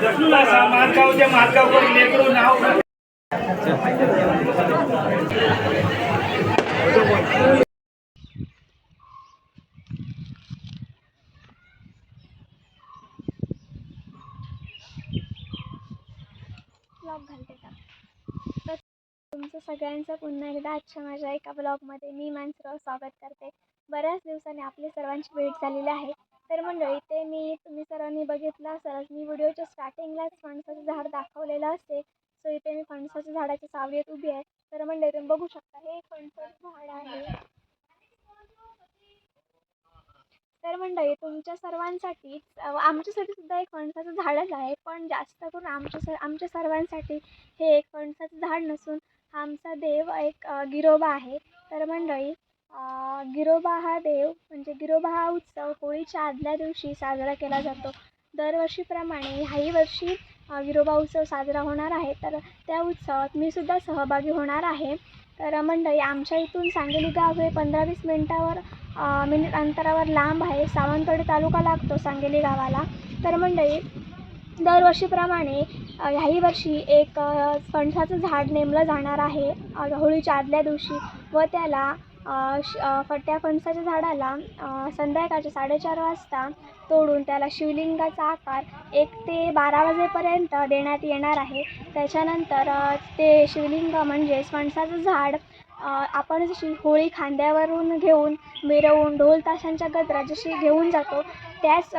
मालगावच्या मालगावकर लेकरू नाव ब्लॉग घालते का तर तुमचं सगळ्यांचं पुन्हा एकदा आजच्या माझ्या एका ब्लॉगमध्ये मी मानसराव स्वागत करते. बऱ्याच दिवसांनी आपली सर्वांची भेट झालेली आहे. तर मंडळी ते मी तुम्ही सर्वांनी बघितलं असेलच मी व्हिडिओच्या स्टार्टिंगलाच फणसाचं झाड दाखवलेलं असते. सो इथे मी फणसाच्या झाडाच्या सावलीत उभी आहे. तर मंडळी तुम्ही बघू शकता हे फणसाचं झाड आहे. तर मंडळी तुमच्या सर्वांसाठी आमच्यासाठी सुद्धा एक फणसाचं झाडच आहे पण जास्त करून आमच्या सर आमच्या सर्वांसाठी हे एक फणसाचं झाड नसून हा आमचा देव एक गिरोबा आहे. तर मंडळी गिरोबा हा देव म्हणजे गिरोबा हा उत्सव होळीच्या आदल्या दिवशी साजरा केला जातो. दरवर्षीप्रमाणे ह्याही वर्षी गिरोबा उत्सव साजरा होणार आहे. तर त्या उत्सवात मी सुद्धा सहभागी होणार आहे. तर मंडळी आमच्या इथून सांगली गाव हे पंधरा वीस मिनटावर मिनिट अंतरावर लांब आहे. सावंतवाडी तालुका लागतो सांगली गावाला. तर मंडळी दरवर्षीप्रमाणे ह्याही वर्षी एक फणसाचं झाड नेमलं जाणार आहे होळीच्या आदल्या दिवशी व त्याला श त्या फणसाच्या झाडाला संध्याकाळच्या साडेचार वाजता तोडून त्याला शिवलिंगाचा आकार एक ते बारा वाजेपर्यंत देण्यात येणार आहे. त्याच्यानंतर ते शिवलिंग म्हणजेच फणसाचं झाड आपण जशी होळी खांद्यावरून घेऊन मिरवून ढोल ताशांच्या गजरा जशी घेऊन जातो त्याच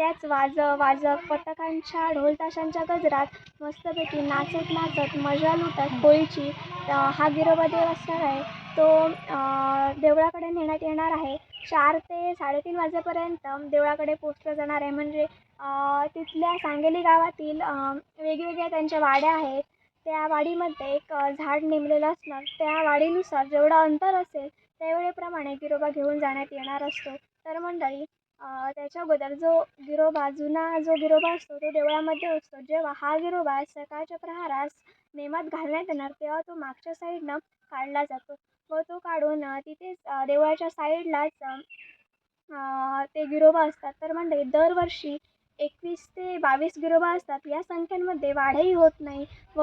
त्याच वाज वाजत पथकांच्या ढोलताशांच्या गजरात मस्तपैकी नाचत नाचत मजा लुटत होळीची हा गिरोबा देव असणार आहे. तो देवळाकडे नेण्यात येणार आहे. चार ते साडेतीन वाजेपर्यंत देवळाकडे पोचलं जाणार आहे. म्हणजे तिथल्या सांगली गावातील वेगवेगळ्या त्यांच्या वाड्या आहेत. त्या वाडीमध्ये एक झाड नेमलेलं असणार. त्या वाडीनुसार जेवढं अंतर असेल त्यावेळेप्रमाणे गिरोबा घेऊन जाण्यात येणार असतो. तर मंडळी त्याच्या अगोदर जो गिरोबा जुना जो गिरोबा असतो तो देवळामध्ये असतो. जेव्हा हा गिरोबा सकाळच्या प्रहारास नेमात घालण्यात येणार तेव्हा तो मागच्या साईडनं काढला जातो. व तो काढून तिथेच देवळाच्या साईडलाच ते गिरोबा असतात. तर मंडळी दरवर्षी एकवीस ते बावीस गिरोबा असतात. या संख्यांमध्ये वाढही होत नाही व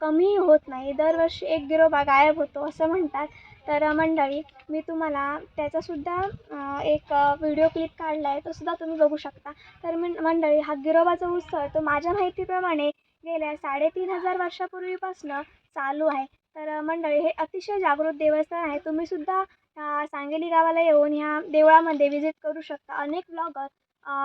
कमीही होत नाही. दरवर्षी एक गिरोबा गायब होतो असं म्हणतात. तर मंडळी मी तुम्हाला त्याचासुद्धा एक व्हिडिओ क्लिप काढला आहे तो सुद्धा तुम्ही बघू शकता. तर मन मंडळी हा गिरोबाचा उत्सव तो माझ्या माहितीप्रमाणे गेल्या साडेतीन हजार वर्षापूर्वीपासून चालू आहे. तर मंडळी हे अतिशय जागृत देवस्थान आहे. तुम्हीसुद्धा सांगली गावाला येऊन ह्या देवळामध्ये व्हिजिट करू शकता. अनेक ब्लॉगर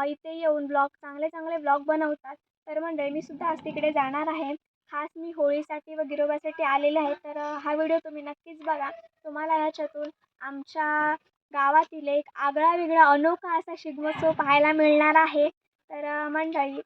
इथे येऊन ब्लॉग चांगले चांगले ब्लॉग बनवतात. तर मंडळी मी सुद्धा आज तिकडे जाणार आहे. खास मी होळीसाठी व गिरोबासाठी आलेले आहे. तर हा व्हिडिओ तुम्ही नक्कीच बघा. तुम्हाला ह्याच्यातून आमच्या गावातील एक आगळा वेगळा अनोखा असा शिगमोत्सव पाहायला मिळणार आहे. तर मंडळी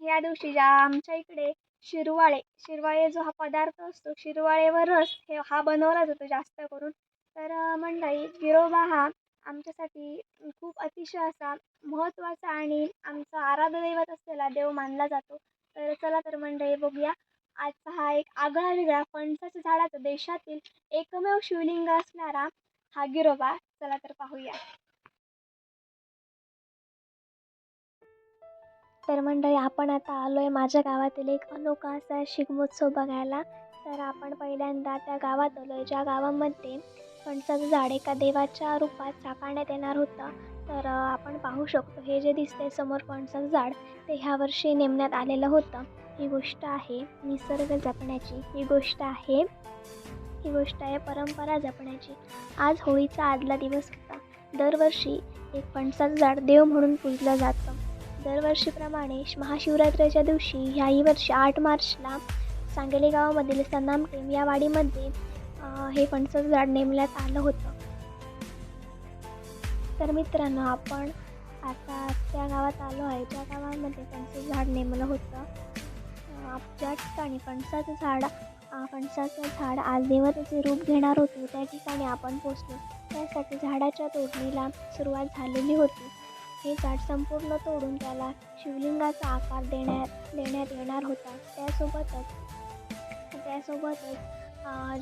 या दिवशी ज्या आमच्या इकडे शिरवाळे शिरवाळे जो हा पदार्थ असतो शिरवाळे व रस हे हा बनवला जातो जास्त करून. तर मंडळी गिरोबा हा आमच्यासाठी खूप अतिशय असा महत्त्वाचा आणि आमचा आराध्य दैवत असलेला देव मानला जातो. तर चला तर मंडळी बघूया. आजचा हा एक आगळा वेगळा फणसाच्या झाडाचा देशातील एकमेव शिवलिंग असणारा हा गिरोबा चला तर पाहूया. तर मंडळी आपण आता आलो आहे माझ्या गावातील एक अनोखा असा शिगमोत्सव बघायला. तर आपण पहिल्यांदा त्या गावात आलो आहे ज्या गावामध्ये फणसाचं झाड एका देवाच्या रूपात साकारण्यात येणार होतं तर आपण पाहू शकतो हे जे दिसतंय समोर फणसाचं झाड ते ह्या वर्षी नेमण्यात आलेलं होतं. ही गोष्ट आहे निसर्ग जपण्याची. ही गोष्ट आहे ही गोष्ट आहे परंपरा जपण्याची. आज होळीचा आदला दिवस होता. दरवर्षी एक फणसाचं झाड देव म्हणून पूजलं जातं. दरवर्षीप्रमाणे महाशिवरात्रीच्या दिवशी ह्याही वर्षी आठ मार्चला सांगली गावामधील सनाम या वाडीमध्ये हे फणसाचं झाड नेमण्यात आलं होतं. तर मित्रांनो आपण आता त्या गावात आलो आहे. त्या गावामध्ये फणसाचं झाड नेमलं होतं. ज्या ठिकाणी फणसाचं झाड फणसाचं झाड आज देवतेचे रूप घेणार होते. त्या ठिकाणी आपण पोचलो. त्यासाठी झाडाच्या तोडणीला सुरुवात झालेली होती. हे झाड संपूर्ण तोडून त्याला शिवलिंगाचा आकार देण्यात देण्यात येणार होता. त्यासोबतच त्यासोबतच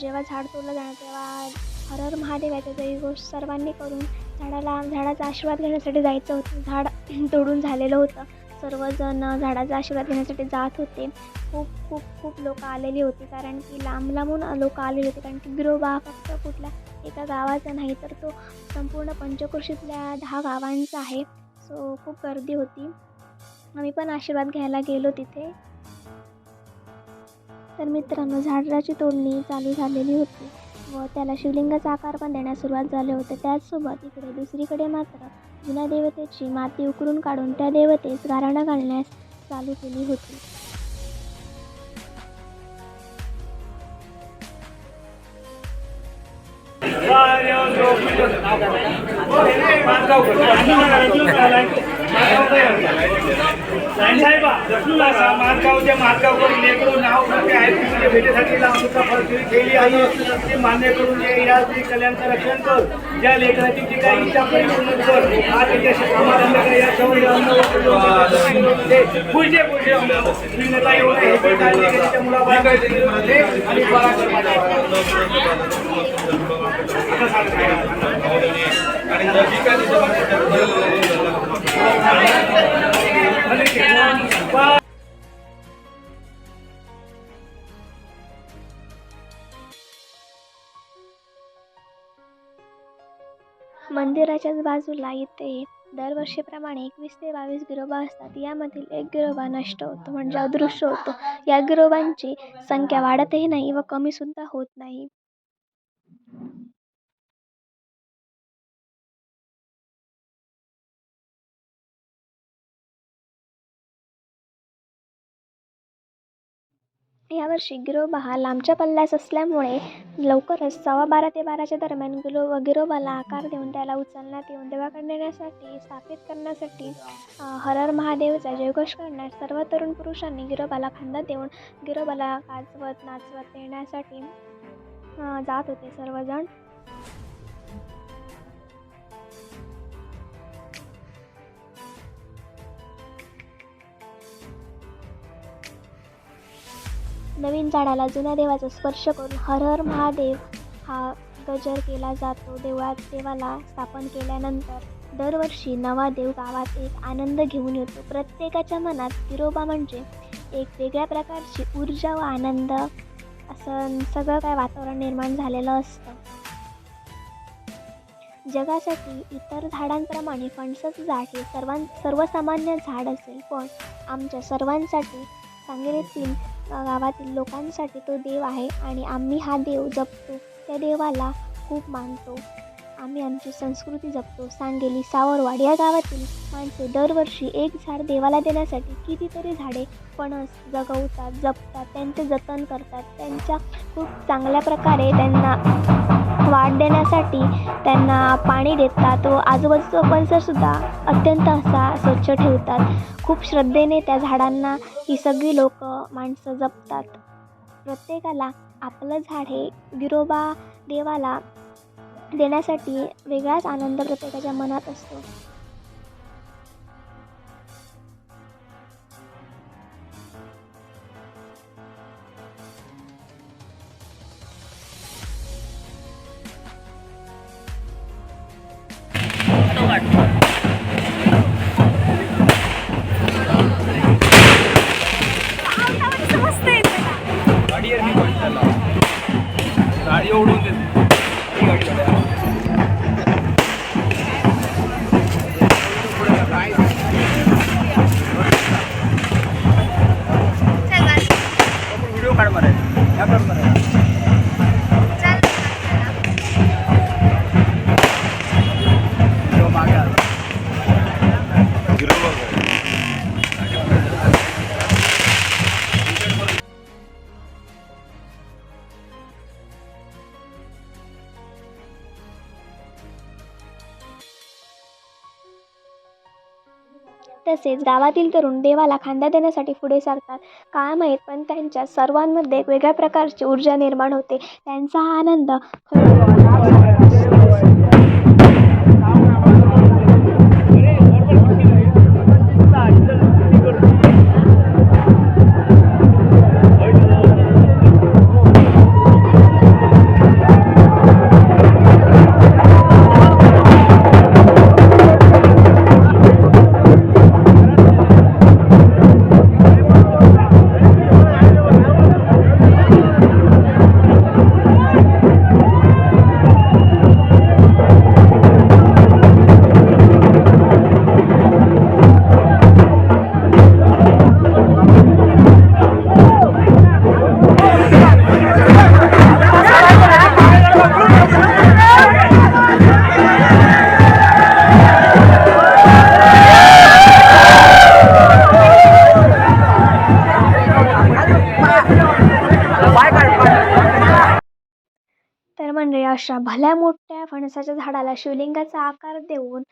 जेव्हा झाड तोडलं जाणार तेव्हा हर हर महादेव आहे त्याची गोष्ट सर्वांनी करून झाडाला झाडाचा आशीर्वाद घेण्यासाठी जायचं होतं. झाड तोडून झालेलं होतं. सर्वजण झाडाचा आशीर्वाद घेण्यासाठी जात होते. खूप खूप खूप लोक आलेली होती. कारण की लांब लांबून लोक आलेली होती. कारण की बिरोबा फक्त कुठल्या एका गावाचा नाही तर तो संपूर्ण पंचक्रोशीतल्या दहा गावांचा आहे. सो खूप गर्दी होती. आम्ही पण आशीर्वाद घ्यायला गेलो तिथे. तर मित्रांनो झाडाची तोडणी चालू झालेली होती व त्याला शिवलिंगाचा आकार पण देण्यास सुरुवात झाले होते. त्याचसोबत इकडे दुसरीकडे मात्र जुन्या देवतेची माती उकरून काढून त्या देवतेस गाराणा घालण्यास चालू केली होती. मार्गावच्या मार्गावर लेकरू नाव मोठे आहेत तुझ्या भेटीसाठी अमृता फळची केली आहे ते मान्य करून ये या स्त्री कल्याणचं रक्षण कर ज्या लेकराची जी काही इच्छा परिपूर्ण कर आज त्याच्याशी समाधान कर या सवयी पुढचे पुढचे श्रीनता एवढं हे त्याच्या आणि बरा मंदिराच्याच बाजूला इथे दरवर्षीप्रमाणे एकवीस ते बावीस गिरोबा असतात. यामधील एक गिरोबा नष्ट होतो म्हणजे अदृश्य होतो. या गिरोबांची संख्या वाढतही नाही व कमीसुद्धा होत नाही. यावर्षी गिरोबा हा लांबच्या पल्ल्यास असल्यामुळे लवकरच सव्वा बारा ते बाराच्या दरम्यान गिरो गिरोबाला आकार देऊन त्याला उचलण्यात येऊन देवाकडे नेण्यासाठी स्थापित करण्यासाठी हरर महादेवचा जयघोष करण्यास सर्व तरुण पुरुषांनी गिरोबाला खांदा देऊन गिरोबाला गाजवत नाचवत नेण्यासाठी जात होते सर्वजण. नवीन झाडाला जुन्या देवाचा स्पर्श करून हर हर महादेव हा गजर केला जातो. देवळात देवाला स्थापन केल्यानंतर दरवर्षी नवा देव गावात एक आनंद घेऊन येतो. प्रत्येकाच्या मनात विरोबा म्हणजे एक वेगळ्या प्रकारची ऊर्जा व आनंद असं सगळं काय वातावरण निर्माण झालेलं असतं. जगासाठी इतर झाडांप्रमाणे फणसाचं झाड हे सर्वां सर्वसामान्य झाड असेल पण आमच्या सर्वांसाठी सांगलीतील गावातील लोकांसाठी तो देव आहे आणि आम्ही हा देव जपतो. त्या देवाला खूप मानतो. आम्ही आमची संस्कृती जपतो. सांगेली सावरवाड या गावातील माणसे दरवर्षी एक झाड देवाला देण्यासाठी कितीतरी झाडे फणस जगवतात जपतात त्यांचे जतन करतात. त्यांच्या खूप चांगल्या प्रकारे त्यांना वाढ देण्यासाठी त्यांना पाणी देतात व आजूबाजूचा परिसरसुद्धा अत्यंत असा स्वच्छ ठेवतात. खूप श्रद्धेने त्या झाडांना ही सगळी लोक माणसं जपतात. प्रत्येकाला आपलं झाड हे गिरोबा देवाला देण्यासाठी वेगळाच आनंद प्रत्येकाच्या मनात असतो. পার্ট तसेच गावातील तरुण देवाला खांदा देण्यासाठी पुढे सरतात. काय माहीत पण त्यांच्या सर्वांमध्ये एक वेगळ्या प्रकारची ऊर्जा निर्माण होते. त्यांचा हा आनंद भल्या मोठ्या फणसाच्या झाडाला शिवलिंगाचा आकार देऊन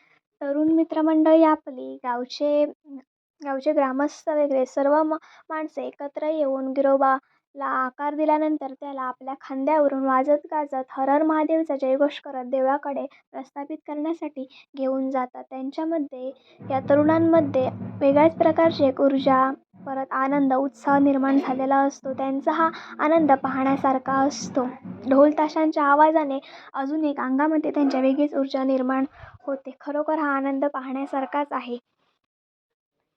तरुण मित्रमंडळी आपली गावचे गावचे ग्रामस्थ वगैरे सर्व म माणसे एकत्र येऊन गिरोबा ला आकार दिल्यानंतर त्याला आपल्या खांद्यावरून वाजत गाजत हर महादेवचा जयघोष करत देवळाकडे प्रस्थापित करण्यासाठी घेऊन जातात. त्यांच्यामध्ये या तरुणांमध्ये वेगळ्याच प्रकारची एक ऊर्जा परत आनंद उत्साह निर्माण झालेला असतो. त्यांचा हा आनंद पाहण्यासारखा असतो. ढोल ताशांच्या आवाजाने अजून एक अंगामध्ये त्यांच्या वेगळीच ऊर्जा निर्माण होते. खरोखर हा आनंद पाहण्यासारखाच आहे.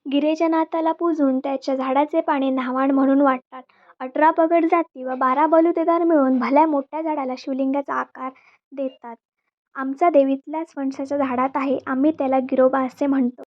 गिरेजनाथाला पूजून त्याच्या झाडाचे पाणी न्हावाण म्हणून वाटतात. अठरा पगड जाती व बारा बलुतेदार मिळून भल्या मोठ्या झाडाला शिवलिंगाचा आकार देतात. आमचा देवीतल्याच फणसाच्या झाडात आहे. आम्ही त्याला गिरोबा असे म्हणतो.